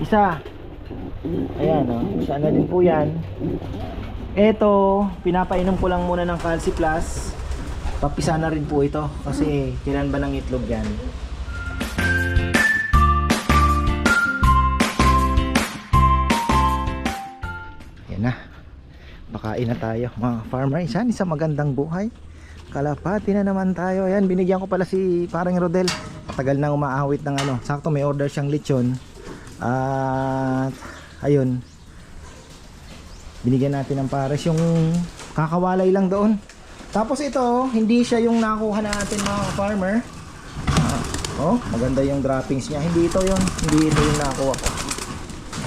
Isa. Ayan, oh. Isa na din po yan. Ito, pinapainom ko lang muna ng Calci Plus. Papisa na rin po ito kasi kailan ba ng itlog yan? Yan na. Bakain na tayo mga farmer. Yan, isa magandang buhay. Kalapati na naman tayo. Ayan, binigyan ko pala si parang Rodel. Tagal na umaawit ng ano. Sakto may order siyang lechon. At ayun. Binigyan natin ng pares yung kakawalay lang doon. Tapos ito, hindi siya yung nakuha natin mga farmer. Ah, oh, maganda yung droppings niya. Hindi ito yun. Hindi ito yung nakuha ko.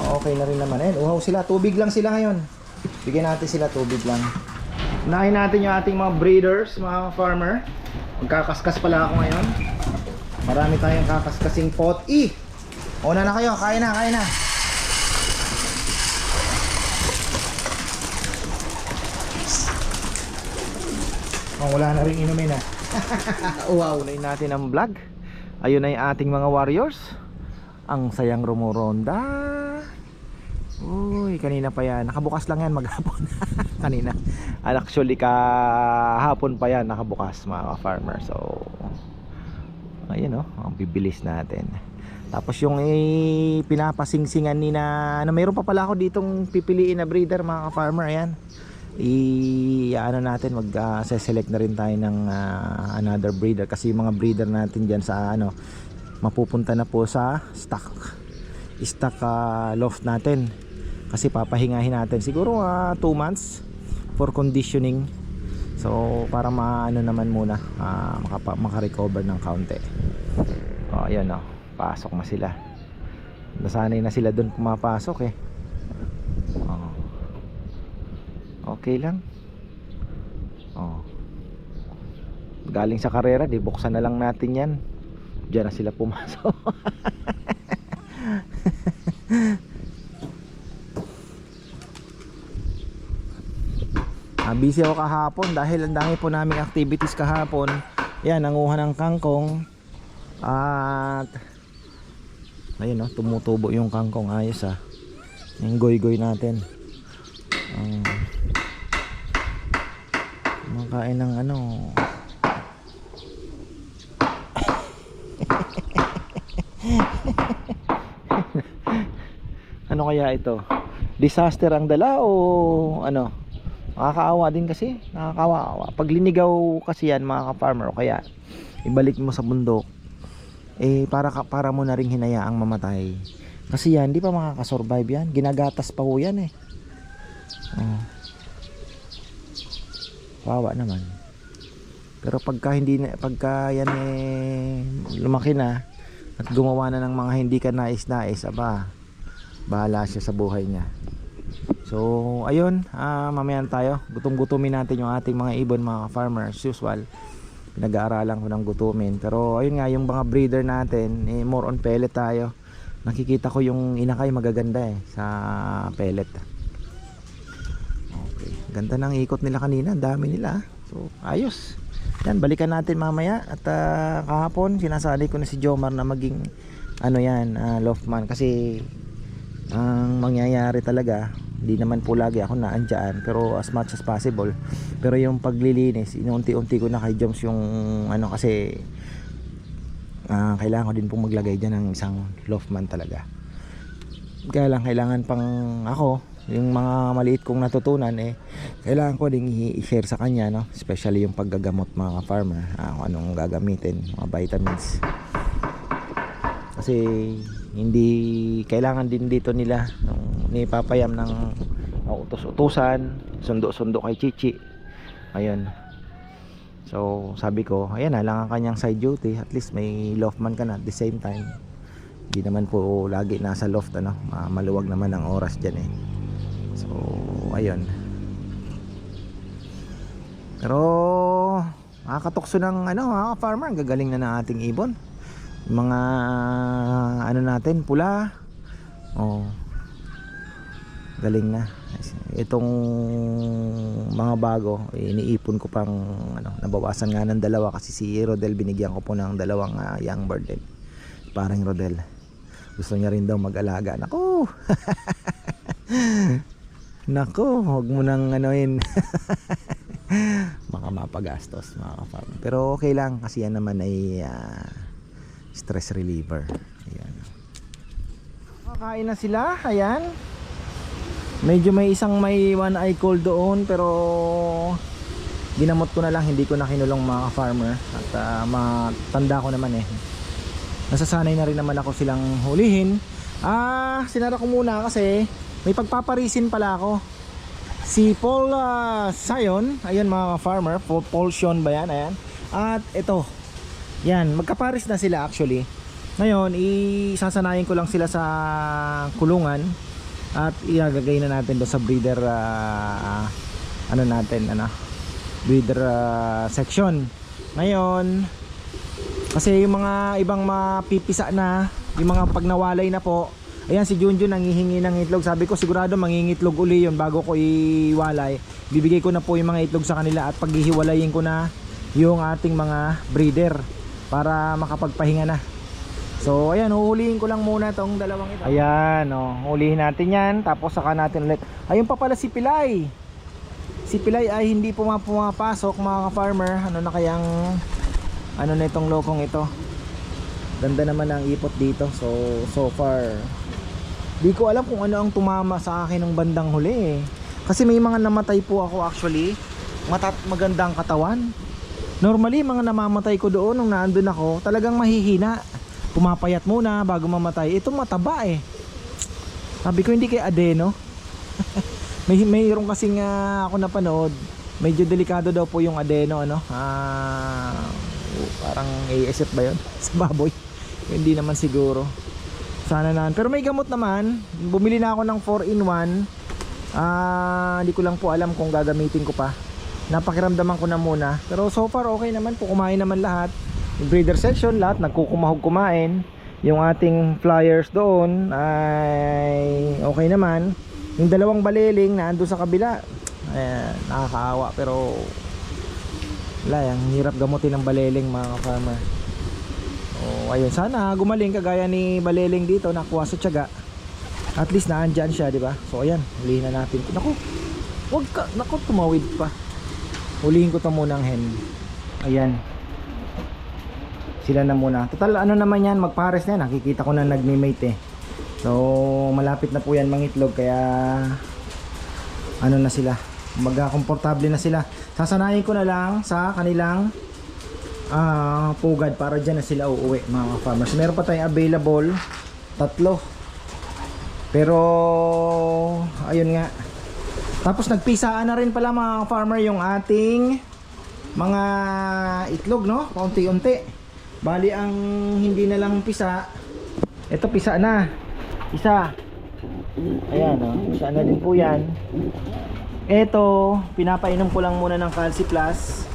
Oh, okay na rin naman. Eh, uhaw sila. Tubig lang sila ngayon. Bigyan natin sila tubig lang. Unahin natin yung ating mga breeders, mga farmer. Magkakaskas pala ako ngayon. Marami tayong kakaskasing pot. I! Una na kayo, kaya na, kaya na. Oh, wala na rin inumin ah. wow, unahin natin ang vlog. Ayun ay ating mga warriors. Ang sayang rumuronda. Uy, kanina pa yan. Nakabukas lang yan maghapon. kanina. And actually, kahapon pa yan nakabukas mga farmer. So, ayun oh, ang bibilis natin. Tapos yung eh, pinapasingsingan ni na, ano, mayroon pa pala ako ditong pipiliin na breeder mga farmer. Ayan. I, ano natin, mag ah, select na rin tayo ng ah, another breeder. Kasi yung mga breeder natin dyan sa ano, mapupunta na po sa stock stock ah, loft natin kasi papahingahin natin siguro 2 months for conditioning so para maano naman muna ah, makapa, makarecover ng kaunti oh ayan oh pasok na sila nasanay na sila doon pumapasok eh oh. okay lang oh galing sa karera di buksan na lang natin yan Diyan na sila pumasok. ah, busy ako kahapon dahil ang dami po naming activities kahapon. Yan, nanguha ng kangkong. At ayun oh, tumutubo yung kangkong ayos ah. Yung goy-goy natin. Um, makain ng ano ano kaya ito? Disaster ang dala o ano? Nakakaawa din kasi. Nakakaawa. Pag linigaw kasi yan mga ka-farmer kaya ibalik mo sa bundok eh para para mo na ring hinayaang mamatay. Kasi yan, di pa makakasurvive yan. Ginagatas pa ho yan eh. Oh. Wawa naman. Pero pagka hindi na, pagka yan eh lumaki na at gumawa na ng mga hindi ka nais-nais, aba, bahala siya sa buhay niya. So, ayun, ah, mamayan tayo. Gutom-gutumin natin yung ating mga ibon, mga farmers, usual. Pinag-aaralan ko ng gutumin. Pero, ayun nga, yung mga breeder natin, eh, more on pellet tayo. Nakikita ko yung inakay magaganda eh, sa pellet. Okay, ganda ng ikot nila kanina, dami nila. ah. So, ayos. Yan, balikan natin mamaya at ah, kahapon sinasali ko na si Jomar na maging ano yan, ah, loftman kasi ang mangyayari talaga hindi naman po lagi ako naandyan pero as much as possible. Pero yung paglilinis inuunti-unti ko na kay Joms yung ano kasi ah, kailangan ko din pong maglagay dyan ng isang loftman talaga. Kaya lang kailangan pang ako yung mga maliit kong natutunan eh kailangan ko ding i-share sa kanya no? Especially yung paggagamot mga farmer ah, kung anong gagamitin mga vitamins. Kasi hindi kailangan din dito nila nung ni papayam ng uh, utos-utusan sundo-sundo kay Chichi. Ayun. So sabi ko ayan na lang ang kanyang side duty. At least may loftman ka na at the same time. Hindi naman po lagi nasa loft ano? Ma- maluwag naman ang oras dyan eh. So ayun. Pero makakatokso ng ano mga farmer gagaling na ng ating ibon. Mga ano natin pula. Oh galing na itong mga bago iniipon ko pang ano nabawasan nga ng dalawa kasi si Rodel binigyan ko po ng dalawang ah, young bird din parang Rodel Gusto niya rin daw mag-alaga. Nako! Nako, huwag mo nang anuin. Baka mapagastos mga ka-farm. Pero okay lang kasi yan naman ay ah, stress reliever. Ayan. Kakain na sila. Ayan. Medyo may isang may one eye cold doon pero ginamot ko na lang hindi ko na kinulong mga farmer at ah, matanda ko naman eh. Nasasanay na rin naman ako silang hulihin. Ah sinara ko muna kasi may pagpaparisin pala ako. Si Paul ah, Sion ayun mga farmer Paul, Paul Sion ba yan? Ayan. At ito. Yan magkaparis na sila actually. Ngayon isasanayin ko lang sila sa kulungan at iagagay na natin do sa breeder ah, ano natin ano breeder ah, section. Ngayon kasi yung mga ibang mapipisa na yung mga pag nawalay na po ayan si Junjun nangihingi ng itlog. Sabi ko sigurado mangingitlog uli yun bago ko iwalay. Bibigay ko na po yung mga itlog sa kanila at paghihiwalayin ko na yung ating mga breeder para makapagpahinga na So ayan, uhulihin ko lang muna tong dalawang ito. Ayan, oh, ulihin natin 'yan tapos saka natin ulit. Ayun pa pala si Pilay. Si Pilay ay hindi puma- pumapasok mga ka-farmer. Ano na kayang ano na itong lokong ito? Ganda naman ang ipot dito. So so far Di ko alam kung ano ang tumama sa akin ng bandang huli eh. Kasi may mga namatay po ako actually. Matat magandang katawan. Normally mga namamatay ko doon nung naandun ako, talagang mahihina pumapayat muna bago mamatay. Ito mataba eh. Sabi ko hindi kay adeno. may mayroon kasing uh, ako napanood, medyo delikado daw po yung adeno ano. Ah, parang ASF ba 'yon? Sa baboy. hindi naman siguro. Sana naman. Pero may gamot naman. Bumili na ako ng 4 in 1. Ah, hindi ko lang po alam kung gagamitin ko pa. Napakiramdaman ko na muna. Pero so far okay naman po. Kumain naman lahat breeder section lahat nagkukumahog kumain yung ating flyers doon ay okay naman. Yung dalawang baliling na ando sa kabila ayan, nakakaawa. Pero wala yung hirap gamutin ng baliling mga farmer. Oh, ayun sana gumaling kagaya ni baliling dito nakuha sa tiyaga. At least naandyan siya di ba? So ayan hulihin na natin. Naku wag ka naku tumawid pa. Hulihin ko to muna ang hen. Ayan sila na muna. Total ano naman yan? Magpares na yan. Nakikita ko na nagme-mate eh. So malapit na po yan mangitlog kaya ano na sila? Magkakomportable na sila. Sasanayin ko na lang sa kanilang ah, pugad para dyan na sila uuwi mga farmers meron pa tayong available tatlo. Pero ayun nga. Tapos nagpisaan na rin pala mga farmer yung ating mga itlog no? Paunti-unti Bali ang hindi na lang pisa. Ito pisa na. Isa. Ayan oh, pisa na din po 'yan. Ito, pinapainom ko lang muna ng Calci Plus.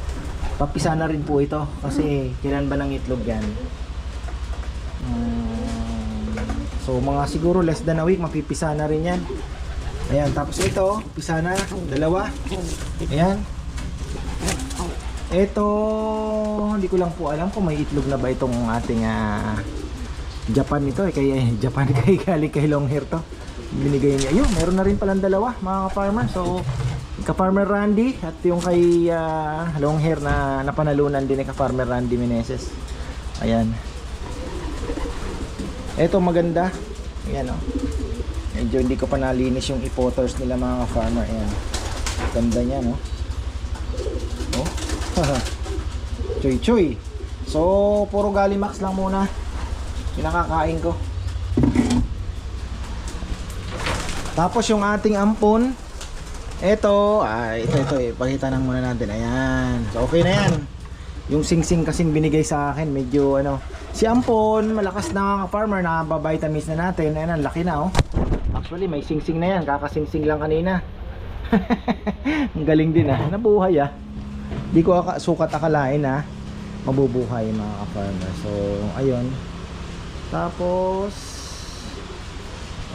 Papisa na rin po ito kasi kailan ba ng itlog 'yan? Um, so mga siguro less than a week mapipisa na rin 'yan. Ayan, tapos ito, pisa na, dalawa. Ayan. Ito, hindi ko lang po alam kung may itlog na ba itong ating ah, Japan ito eh. Kaya Japan kay galing kay long hair to. Binigay niya. Ayun, meron na rin palang dalawa mga farmer. So, ka-farmer Randy at yung kay ah, long hair na napanalunan din ni ka-farmer Randy Meneses. Ayan. Ito maganda. Ayan oh. Medyo hindi ko pa nalinis yung ipoters nila mga farmer. Ayan. Ganda niya no. Oh. choy choy. So puro galimax lang muna. Pinakakain ko. Tapos yung ating ampon. Ito ah, ito ito eh. Pakita nang muna natin. Ayan. So okay na yan. Yung singsing kasing binigay sa akin medyo ano si ampon malakas na farmer na vitamins na natin. Ayan ang laki na oh. Actually may singsing na yan. Kakasingsing lang kanina. Ang galing din ah. Nabuhay ah. Di ko aka, sukat akalain na mabubuhay mga ka-farmer. So ayun. Tapos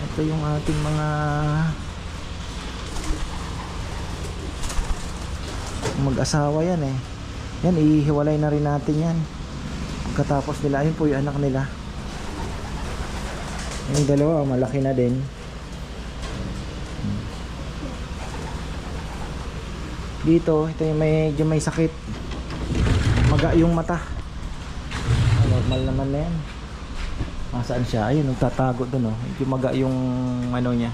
ito yung ating mga mag-asawa yan eh. Yan ihiwalay na rin natin yan. Pagkatapos nila ayun po yung anak nila. Yung dalawa, malaki na din. Dito, ito yung medyo may sakit. Maga yung mata. Ah, Normal naman na yan. Masaan siya? Ayun, nagtatago doon oh. Medyo maga yung ano niya.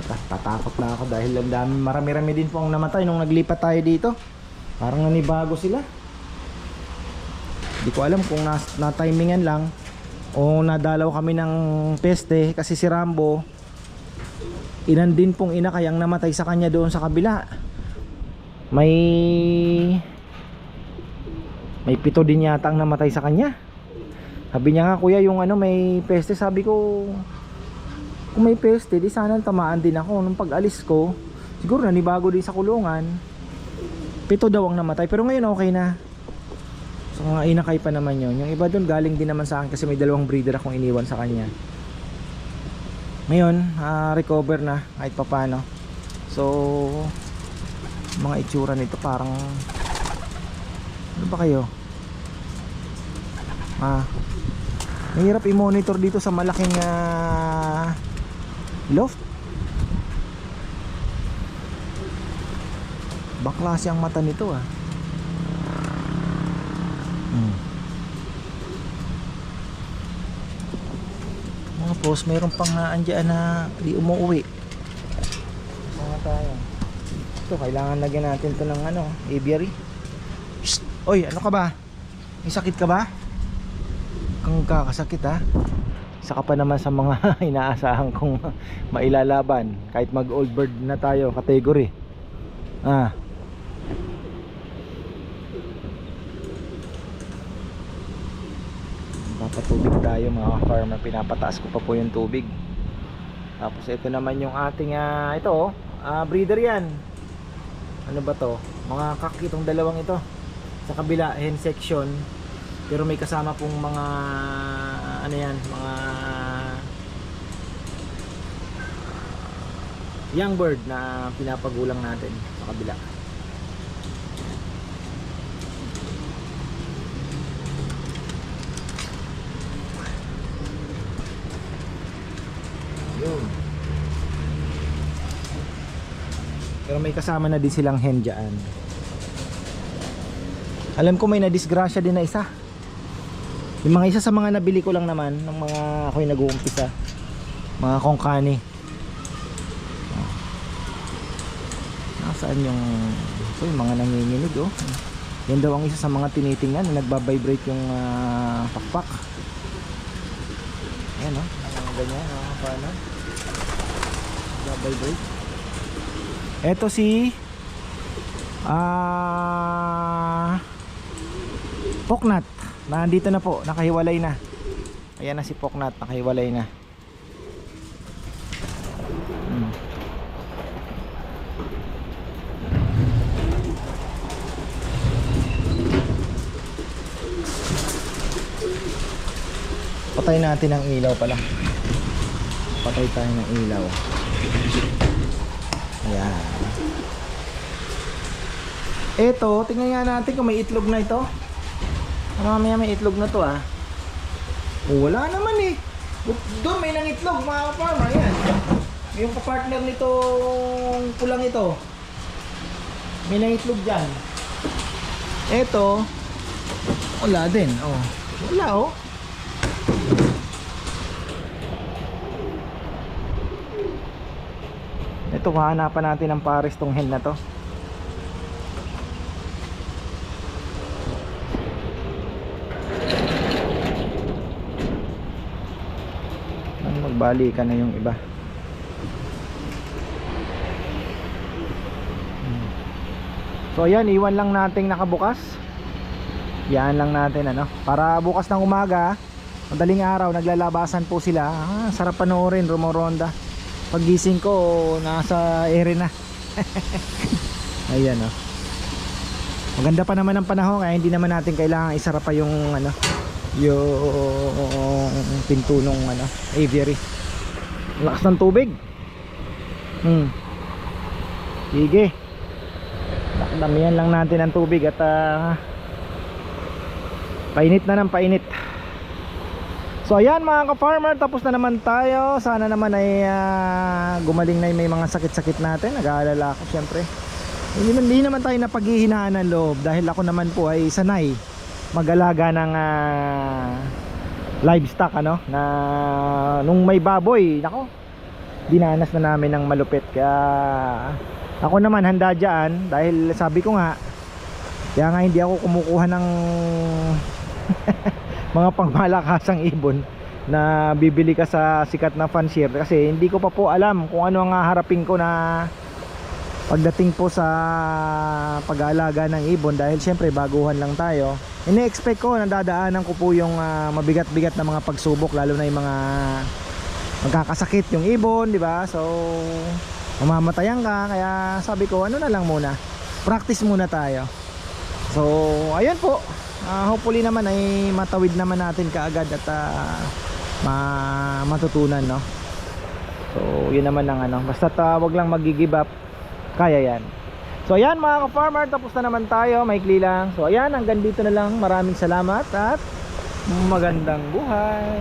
Mata, tatakot na ako dahil ang dami, marami-rami din po ang namatay nung naglipat tayo dito. Parang nanibago sila. Hindi ko alam kung na, na-timingan lang o nadalaw kami ng peste kasi si Rambo inan din pong ina kayang namatay sa kanya doon sa kabila may may pito din yata ang namatay sa kanya sabi niya nga kuya yung ano may peste sabi ko kung may peste di sana tamaan din ako nung pag alis ko siguro nanibago din sa kulungan pito daw ang namatay pero ngayon okay na So mga inakay pa naman yon. Yung iba doon galing din naman sa akin kasi may dalawang breeder akong iniwan sa kanya. Ngayon, ah, recover na kahit papano. So mga itsura nito parang ano ba kayo? Ah, mahirap i-monitor dito sa malaking ah, loft. Baklase ang mata nito ah. Hmm. Mga boss, mayroon pang uh, na di umuwi. Nga tayo? Ito, kailangan lagyan natin to ng ano, aviary. Oy, ano ka ba? May sakit ka ba? Kang kakasakit ha? Isa ka pa naman sa mga inaasahan kong mailalaban. Kahit mag old bird na tayo, category. Ah, papatubig tayo mga farmer pinapataas ko pa po yung tubig tapos ito naman yung ating ah, ito oh ah, breeder yan ano ba to mga kak itong dalawang ito sa kabila hen section pero may kasama pong mga ano yan mga young bird na pinapagulang natin sa kabila. Pero may kasama na din silang hen dyan. Alam ko may nadisgrasya din na isa. Yung mga isa sa mga nabili ko lang naman ng mga ako'y nag-uumpisa. Mga kongkani. Nasaan yung ito yung mga nanginginig oh. Yan daw ang isa sa mga tinitingnan na nagbabibrate yung ah, pakpak. Ayan oh, mga ganyan oh, paano? Nagbabibrate. Ito si ah Poknat. Nandito na po, nakahiwalay na. Ayan na si Poknat, nakahiwalay na. Hmm. Patay natin ang ilaw pala. Patay tayo ng ilaw. Ayan. Ito, tingnan natin kung may itlog na ito. Ano mamaya may itlog na to ah. Oh, wala naman eh. Doon may nangitlog mga farmer. Ayan. Yung kapartner nitong pulang ito. May nangitlog dyan. Ito, wala din. Oh. Wala oh. Ito, hahanapan natin ng pares tong hen na to. Magbalikan na yung iba. So ayan, iwan lang nating nakabukas. Yan lang natin ano. Para bukas ng umaga, madaling araw, naglalabasan po sila. Ah, sarap panoorin, rumoronda. Paggising ko, nasa ere na. Ayan oh. Maganda pa naman ang panahon kaya hindi naman natin kailangan isara pa yung ano, yung pinto nung ano, aviary. Lakas ng tubig. Hmm. Sige. Damihan lang natin ang tubig at ah, painit na ng painit. So ayan mga ka-farmer, tapos na naman tayo. Sana naman ay ah, gumaling na yung may mga sakit-sakit natin. Nag-aalala ako syempre. Hindi, man- hindi naman tayo napaghihinaan ng loob dahil ako naman po ay sanay mag-alaga ng ah, livestock ano? Na nung may baboy, nako. Dinanas na namin ng malupit. Kaya ako naman handa diyan dahil sabi ko nga kaya nga hindi ako kumukuha ng mga pangmalakasang ibon na bibili ka sa sikat na fancier kasi hindi ko pa po alam kung ano ang haharapin ko na pagdating po sa pag-aalaga ng ibon. Dahil syempre baguhan lang tayo ini-expect ko na dadaanan ko po yung ah, mabigat-bigat na mga pagsubok lalo na yung mga magkakasakit yung ibon di ba? So mamamatayan ka kaya sabi ko ano na lang muna practice muna tayo. So ayun po. Ah, hopefully naman ay matawid naman natin kaagad at ah, ma matutunan no? So yun naman ang ano basta uh, wag lang mag-give up. Kaya yan so ayan mga ka-farmer tapos na naman tayo. Maikli lang. So ayan hanggang dito na lang. Maraming salamat at magandang buhay